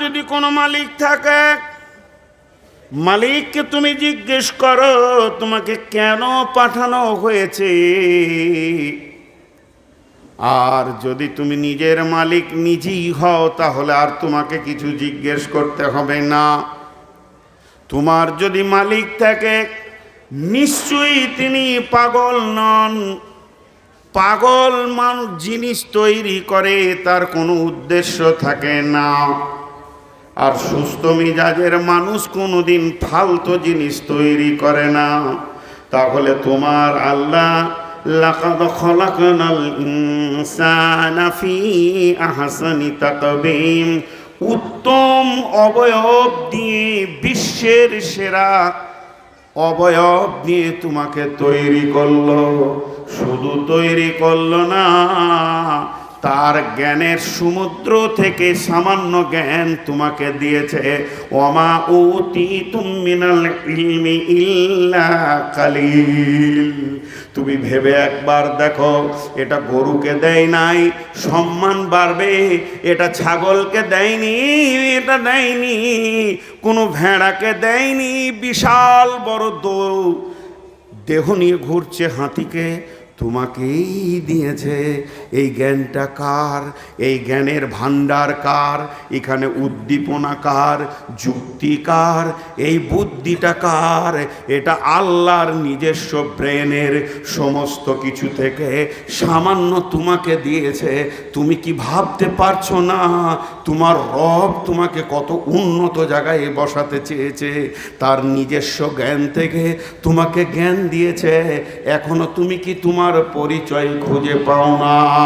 যদি কোনো মালিক থাকে, মালিককে তুমি জিজ্ঞেস করো, তোমাকে কেন পাঠানো হয়েছে? আর যদি তুমি নিজের মালিক নিজেই হও, তাহলে আর তোমাকে কিছু জিজ্ঞেস করতে হবে না। তোমার যদি মালিক থাকে, নিশ্চয়ই তিনি পাগল নন। পাগল মানুষ জিনিস তৈরি করে, তার কোনো উদ্দেশ্য থাকে না। আর সুস্থ মিজাজের মানুষ কোনোদিন ফালতু জিনিস তৈরি করে না। তাহলে তোমার আল্লাহ, লাকাদ খলাকনাল ইনসানা ফি আহসানি তাকবীম উত্তম অবয়ব দিয়ে বিশ্বের সেরা অবয়ব দিয়ে তোমাকে তৈরি করল। শুধু তৈরি করল না তার জ্ঞানের সমুদ্র থেকে সামান্য জ্ঞান তোমাকে দিয়েছে। ওমা উতি তুমিনাল ইল্লা কালিল। তুমি ভেবে একবার দেখো, এটা গরুকে দেয় নাই, সম্মান বাড়বে, এটা ছাগলকে দেয়নি, এটা দেয়নি, কোনো ভেড়াকে দেয়নি, বিশাল বড় দৌ, দেহ নিয়ে ঘুরছে, হাতিকে তোমাকেই দিয়েছে। এই জ্ঞানটা কার? এই জ্ঞানের ভাণ্ডার কার? এখানে উদ্দীপনা কার? যুক্তি কার? এই বুদ্ধিটা কার? এটা আল্লাহর নিজস্ব ব্রেনের সমস্ত কিছু থেকে সামান্য তোমাকে দিয়েছে। তুমি কি ভাবতে পারছ না? তোমার রব তোমাকে কত উন্নত জায়গায় বসাতে চেয়েছে। তার নিজস্ব জ্ঞান থেকে তোমাকে জ্ঞান দিয়েছে। এখনও তুমি কি তোমার পরিচয় খুঁজে পাও না?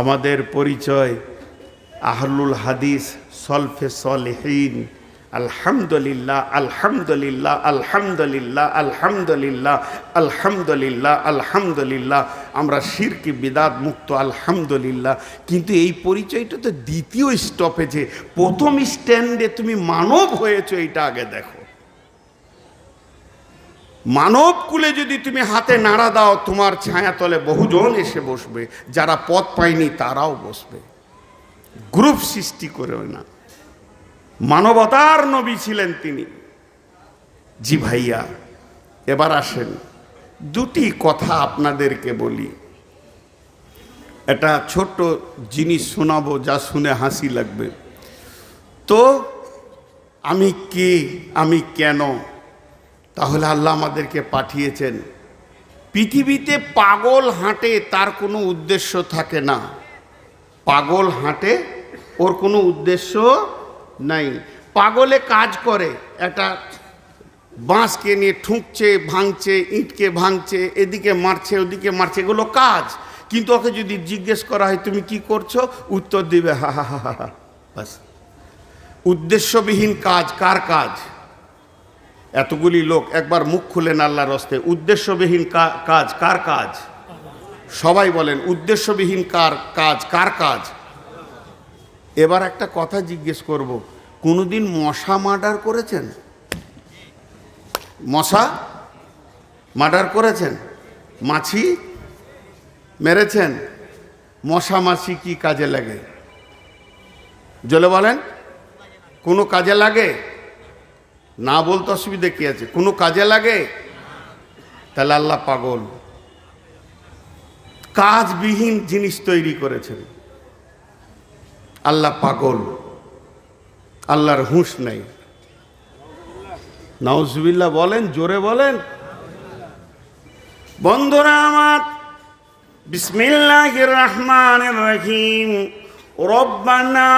আমাদের পরিচয় আহলুল হাদিস সলফে সলেহীন। আলহামদুলিল্লাহ আলহামদুলিল্লাহ আলহামদুলিল্লাহ আলহামদুলিল্লাহ আলহামদুলিল্লাহ আলহামদুলিল্লাহ। আমরা শিরকি, বিদাত, মুক্ত, আলহামদুলিল্লাহ। কিন্তু এই পরিচয়টা তো দ্বিতীয় স্টপেজে, প্রথম স্ট্যান্ডে তুমি মানব হয়েছো, এইটা আগে দেখো। মানব কুলে যদি তুমি হাতে নাড়া দাও, তোমার ছায়া তলে বহুজন এসে বসবে। যারা পথ পায়নি, তারাও বসবে। গ্রুপ সৃষ্টি করেও না। মানবতার নবী ছিলেন তিনি। জি ভাইয়া, এবার আসেন। দুটি কথা আপনাদেরকে বলি। একটা ছোট্ট জিনিস শোনাবো, যা শুনে হাসি লাগবে। তো, আমি কে, আমি কেন তাহলে আল্লাহ আমাদেরকে পাঠিয়েছেন। পৃথিবীতে পাগল হাঁটে তার কোনো উদ্দেশ্য থাকে না। পাগল হাঁটে ওর কোনো উদ্দেশ্য নাই। পাগলে কাজ করে, একটা বাঁশকে নিয়ে ঠুকছে, ভাঙছে, ইঁটকে ভাঙছে, এদিকে মারছে, ওদিকে মারছে, এগুলো কাজ। কিন্তু ওকে যদি জিজ্ঞেস করা হয়, তুমি কি করছ? উত্তর দিবে, হা হা হা হা বাস। উদ্দেশ্যবিহীন কাজ কার কাজ? এতগুলি লোক একবার মুখ খুলেন আল্লাহর রস্তে উদ্দেশ্যবিহীন কাজ কার কাজ? সবাই বলেন, উদ্দেশ্যবিহীন কার কাজ কার কাজ? এবার একটা কথা জিজ্ঞেস করব, কোনোদিন মশা মার্ডার করেছেন? মশা মার্ডার করেছেন? মাছি মেরেছেন? মশা মাছি কি কাজে লাগে? জলে বলেন, কোনো কাজে লাগে? না বলতে অসুবিধে কি আছে? কোনো কাজে লাগে? তাহলে আল্লাহ পাগল। কাজবিহীন জিনিস তৈরি করেছেন। আল্লাহ পাগল। আল্লাহর হুঁশ নেই। নাউজুবিল্লাহ বলেন, জোরে বলেন। বন্ধুরা আমার বিসমিল্লাহ রহমান রহিম। রব্বানা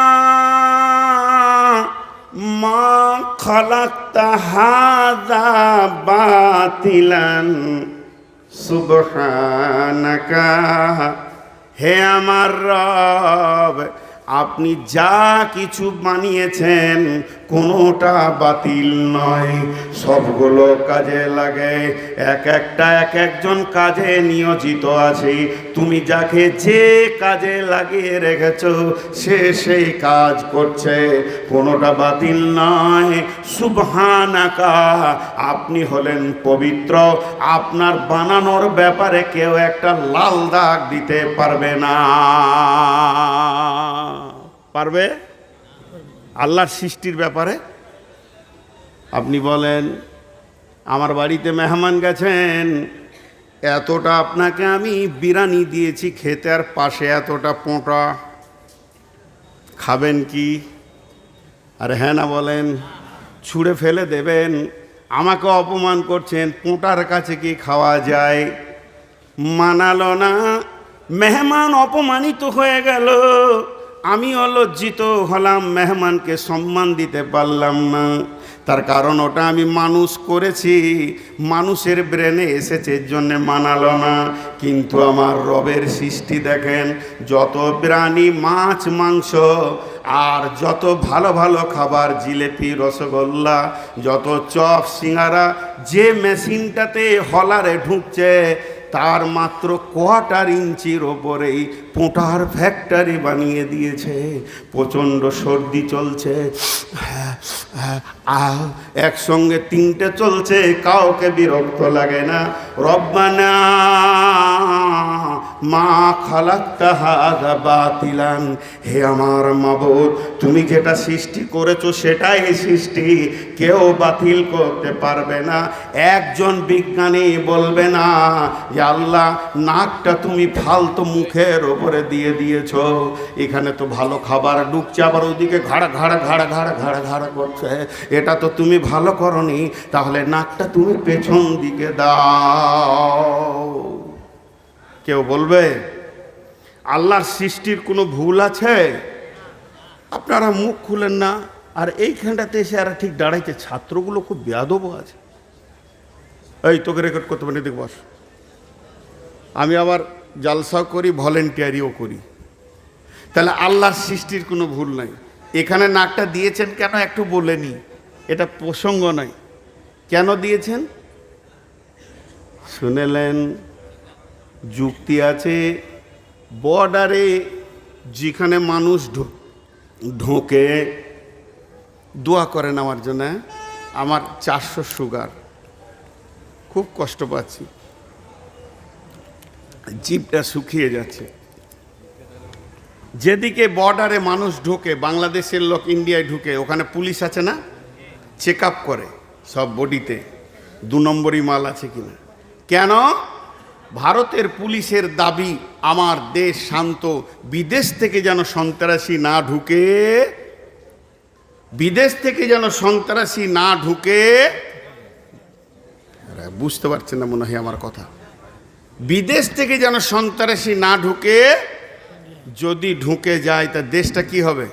মা খালাক্তা হাদা বাতিলান সুবহানাকা। হে আমার রব আপনি যা কিছু বানিয়েছেন কোনোটা বাতিল নয়। সবগুলো কাজে লাগে। এক একটা, এক একজন কাজে নিয়োজিত আছে। তুমি যাকে যে কাজে লাগিয়ে রেখেছ, সে সেই কাজ করছে। কোনোটা বাতিল নয়। সুবহানাকা, আপনি হলেন পবিত্র। আপনার বানানোর ব্যাপারে কেউ একটা লাল দাগ দিতে পারবে না। পারবে? আল্লাহর সৃষ্টির ব্যাপারে। আপনি বলেন, আমার বাড়িতে মেহমান গেছেন, এতটা আপনাকে আমি বিরানি দিয়েছি, খেতে আর পাশে এতটা পোঁটা। খাবেন কি? আর হ্যাঁ না বলেন, ছুঁড়ে ফেলে দেবেন, আমাকে অপমান করছেন, পোঁটার কাছে কি খাওয়া যায়? মানালো না, মেহমান অপমানিত হয়ে গেল। আমি অলজ্জিত হলাম, মেহমানকে সম্মান দিতে পারলাম না। তার কারণ ওটা আমি মানুষ করেছি, মানুষের ব্রেনে এসেছে, এর জন্যে মানালো না। কিন্তু আমার রবের সৃষ্টি দেখেন, যত প্রাণী, মাছ, মাংস, আর যত ভালো ভালো খাবার, জিলেপি, রসগোল্লা, যত চপ, সিঙ্গারা, যে মেশিনটাতে হলারে ঢুকছে তার মাত্র কোয়াটার ইঞ্চির ওপরেই পোটার ফ্যাক্টরি বানিয়ে দিয়েছে। প্রচণ্ড সর্দি চলছে। হ্যাঁ, হ্যাঁ, একসঙ্গে তিনটে চলছে কাউকে বিরক্ত লাগে না। রব্বানা। মা খালাক্তা হাগা বাতিলান। হে আমার মাবুদ, তুমি যেটা সৃষ্টি করেছ সেটাই সৃষ্টি। কেউ বাতিল করতে পারবে না, একজন বিজ্ঞানী বলবে না আল্লাহ, নাকটা তুমি ফালতু মুখের ওপরে দিয়ে দিয়েছ। এখানে তো ভালো খাবার ঢুকছে, আবার ওদিকে ঘাড়া ঘাড়া ঘাড়া ঘাড়া ঘাড়া ঘাড়া করছে। এটা তো তুমি ভালো করনি, তাহলে নাকটা তুমি পেছন দিকে দাও। কেউ বলবে, আল্লাহর সৃষ্টির কোনো ভুল আছে? আপনারা মুখ খুলেন না, আর এইখানটাতে এসে আর ঠিক দাঁড়াইছে ছাত্রগুলো খুব বেয়াদব আছে। এই, তোকে রেকর্ড করতে পারি দেখ বস। আমি আবার জালসাও করি ভলেন্টিয়ারিও করি। তাহলে আল্লাহর সৃষ্টির কোনো ভুল নাই। এখানে নাকটা দিয়েছেন কেন একটু বলেনি এটা প্রসঙ্গ নয়। কেন দিয়েছেন? শুনেলেন যুক্তি আছে বর্ডারে যেখানে মানুষ ঢোকে, দোয়া করেন আমার জন্য? আমার চারশো সুগার খুব কষ্ট পাচ্ছি। জিভটা শুকিয়ে যাচ্ছে। যেদিকে বর্ডারে মানুষ ঢোকে, বাংলাদেশের লোক ইন্ডিয়ায় ঢুকে, ওখানে পুলিশ আছে না? চেক করে সব বডিতে দু নম্বরই মাল আছে কিনা। কেন? ভারতের পুলিশের দাবি, আমার দেশ শান্ত, বিদেশ থেকে যেন সন্ত্রাসী না ঢুকে, বিদেশ থেকে যেন সন্ত্রাসী না ঢুকে। বুঝতে পারছেন না মনে হয় আমার কথা। বিদেশ থেকে যেন সন্ত্রাসী না ঢুকে, যদি ঢুকে যায়, তা দেশটা কি হবে?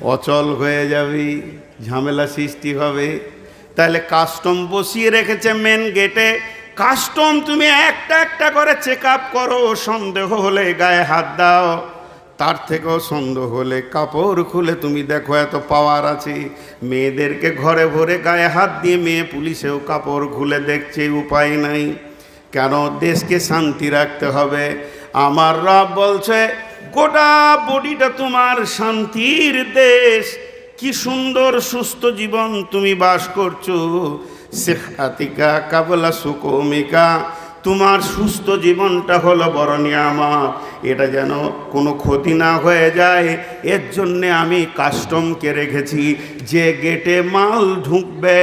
অচল হয়ে যাবে, ঝামেলা সৃষ্টি হবে। তাহলে কাস্টম বসিয়ে রেখেছে মেন গেটে কাস্টম, তুমি একটা একটা করে চেক আপ করো, সন্দেহ হলে গায়ে হাত দাও। তার থেকেও সন্দেহ হলে কাপড় খুলে তুমি দেখো, এত পাওয়ার আছে। মেয়েদেরকে ঘরে ভরে গায়ে হাত দিয়ে মেয়ে পুলিশেও কাপড় খুলে দেখছে, উপায় নাই। কেন দেশকে শান্তি রাখতে হবে? আমার রব বলছে, গোটা বডিটা তোমার শান্তির দেশ। কি সুন্দর, সুস্থ জীবন তুমি বাস করছ। সেহাতিকা কাবলা সুকমিকা, তোমার সুস্থ জীবনটা হলো বড় নিয়ামত। এটা যেন কোনো ক্ষতি না হয়ে যায়। এর জন্যে আমি কাস্টমকে রেখেছি, যে গেটে মাল ঢুকবে,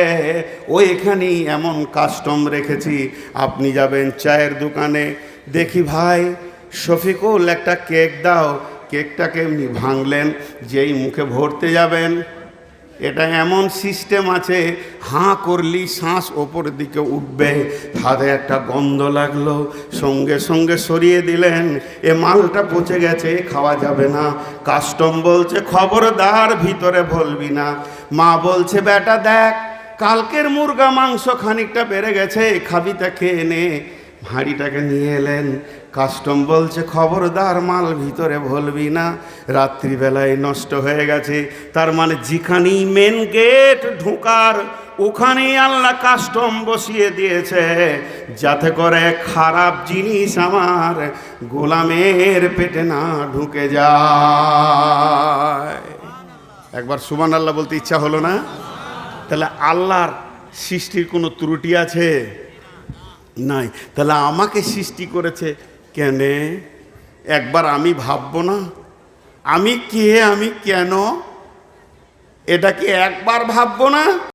ওইখানেই এমন কাস্টম রেখেছি। আপনি যাবেন চায়ের দোকানে। দেখি ভাই, শফিকুল একটা কেক দাও। কেকটাকে এমনি ভাঙলেন, যেই মুখে ভরতে যাবেন। এটা এমন সিস্টেম আছে, হাঁ করলি শ্বাস ওপরের দিকে উঠবে হাতে একটা গন্ধ লাগল, সঙ্গে সঙ্গে সরিয়ে দিলেন, এ মালটা পচে গেছে খাওয়া যাবে না, কাস্টম বলছে, খবরদার, ভিতরে বলবি না। মা বলছে, বেটা দেখ, কালকের মুরগা মাংস খানিকটা বেড়ে গেছে খাবিটা খেয়ে নে। হাঁড়িটাকে নিয়ে এলেন কাস্টম বলছে, খবরদার, মাল ভিতরে ভুলবি না। রাত্রিবেলায় নষ্ট হয়ে গেছে। তার মানে যেখানেই মেন গেট ঢোকার, ওখানেই আল্লাহ কাস্টম বসিয়ে দিয়েছে। যাতে করে খারাপ জিনিস আমার গোলামের পেটে না ঢুকে যায়। একবার সুমান আল্লাহ বলতে ইচ্ছা হলো না? তাহলে আল্লাহর সৃষ্টির কোনো ত্রুটি আছে? নাই। তাহলে আমাকে সৃষ্টি করেছে কেন? একবার আমি ভাবব না। আমি কে? আমি কেন? এটা কি একবার ভাবব না?